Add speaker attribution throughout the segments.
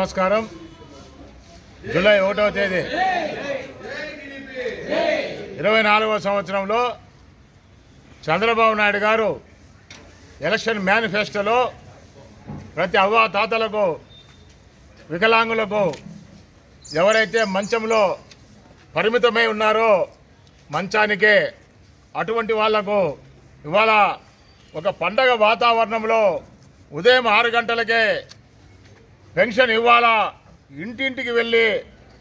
Speaker 1: నమస్కారం. జూలై ఒకటవ తేదీ. ఇరవై నాలుగవ సంవత్సరంలో చంద్రబాబు నాయుడు గారు ఎలక్షన్ మేనిఫెస్టోలో ప్రతి అవ్వ తాతలకు వికలాంగులకు ఎవరైతే మంచంలో పరిమితమై ఉన్నారో మంచానికే అటువంటి వాళ్ళకు ఇవాళ ఒక పండగ వాతావరణంలో ఉదయం ఆరు గంటలకే పెన్షన్ ఇవ్వాలా? ఇంటింటికి వెళ్ళి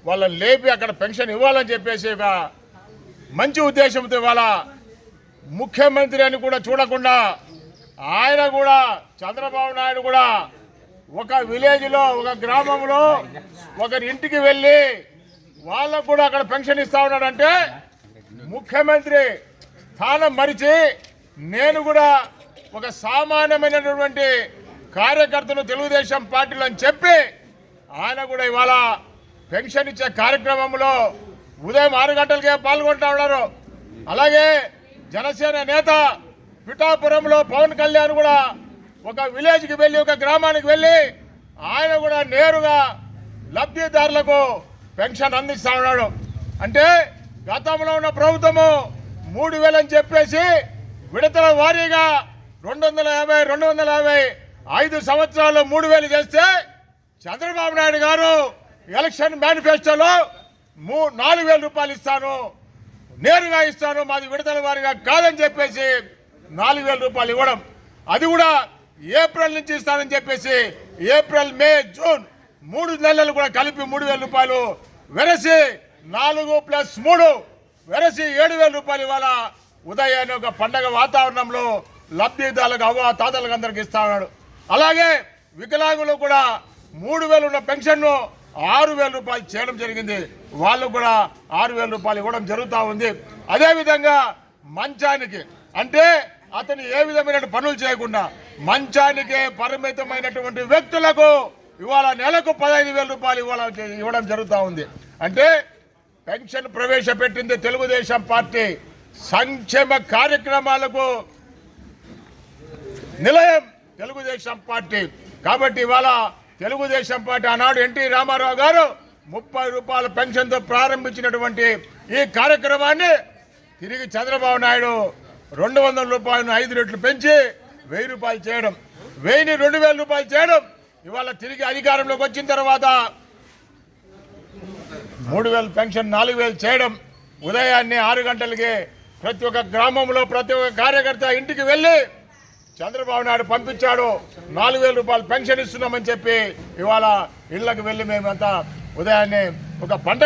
Speaker 1: వాళ్ళని లేపి అక్కడ పెన్షన్ ఇవ్వాలని చెప్పేసి మంచి ఉద్దేశంతో ఇవాళ ముఖ్యమంత్రి అని కూడా చూడకుండా ఆయన కూడా చంద్రబాబు నాయుడు కూడా ఒక విలేజ్లో ఒక గ్రామంలో ఒకరి ఇంటికి వెళ్ళి వాళ్ళకు కూడా అక్కడ పెన్షన్ ఇస్తా ఉన్నాడంటే ముఖ్యమంత్రి స్థానం మరిచి నేను కూడా ఒక సామాన్యమైనటువంటి కార్యకర్తలు తెలుగుదేశం పార్టీలు అని చెప్పి ఆయన కూడా ఇవాళ పెన్షన్ ఇచ్చే కార్యక్రమంలో ఉదయం ఆరు గంటలకే పాల్గొంటా ఉన్నారు. అలాగే జనసేన నేత పిఠాపురంలో పవన్ కళ్యాణ్ కూడా ఒక విలేజ్కి వెళ్ళి ఒక గ్రామానికి వెళ్ళి ఆయన కూడా నేరుగా లబ్ధిదారులకు పెన్షన్ అందిస్తా ఉన్నాడు. అంటే గతంలో ఉన్న ప్రభుత్వము మూడు వేలని చెప్పేసి విడతల వారీగా రెండు వందల యాభై రెండు వందల యాభై ఐదు సంవత్సరాలు మూడు వేలు చేస్తే చంద్రబాబు నాయుడు గారు ఎలక్షన్ మేనిఫెస్టోలో మూ నాలుగు వేల రూపాయలు ఇస్తాను. నేరుగా ఇస్తాను. మాది విడతల వారిగా కాదని చెప్పేసి నాలుగు వేల రూపాయలు ఇవ్వడం. అది కూడా ఏప్రిల్ నుంచి ఇస్తానని చెప్పేసి ఏప్రిల్ మే జూన్ మూడు నెలలు కూడా కలిపి మూడు వేల రూపాయలు. వెరసి నాలుగు ప్లస్ మూడు. వెరసి ఏడు వేల రూపాయలు ఇవాళ ఉదయాన్నే ఒక పండగ వాతావరణంలో లబ్ధిదారులకు అవ్వ తాతలకు అందరికి ఇస్తా ఉన్నాడు. అలాగే వికలాంగులు కూడా మూడు వేలు ఉన్న పెన్షన్ను ఆరు వేల రూపాయలు చేయడం జరిగింది. వాళ్ళకు కూడా ఆరు వేల రూపాయలు ఇవ్వడం జరుగుతూ ఉంది. అదేవిధంగా మంచానికి అంటే అతను ఏ విధమైన పనులు చేయకుండా మంచానికే పరిమితమైనటువంటి వ్యక్తులకు ఇవాళ నెలకు పదహైదు వేల రూపాయలు ఇవాళ ఇవ్వడం జరుగుతూ ఉంది. అంటే పెన్షన్ ప్రవేశపెట్టింది తెలుగుదేశం పార్టీ. సంక్షేమ కార్యక్రమాలకు నిలయం. తెలుగుదేశం పార్టీ. కాబట్టి ఇవాళ తెలుగుదేశం పార్టీ ఆనాడు ఎన్టీ రామారావు గారు ముప్పై రూపాయల పెన్షన్తో ప్రారంభించినటువంటి ఈ కార్యక్రమాన్ని తిరిగి చంద్రబాబు నాయుడు రెండు వందల రూపాయలను ఐదు రెట్లు పెంచి వెయ్యి రూపాయలు చేయడం వెయ్యిని రెండు వేల రూపాయలు చేయడం ఇవాళ తిరిగి అధికారంలోకి వచ్చిన తర్వాత మూడు వేలు పెన్షన్ నాలుగు వేలు చేయడం ఉదయాన్నే ఆరు గంటలకి ప్రతి ఒక్క గ్రామంలో ప్రతి ఒక్క కార్యకర్త ఇంటికి వెళ్ళి చంద్రబాబు నాయుడు పంపించాడు. నాలుగు వేల రూపాయలు పెన్షన్ ఇస్తున్నామని చెప్పి ఇవాళ ఇళ్ళకు వెళ్ళి మేమంతా ఉదయాన్నే ఒక పంట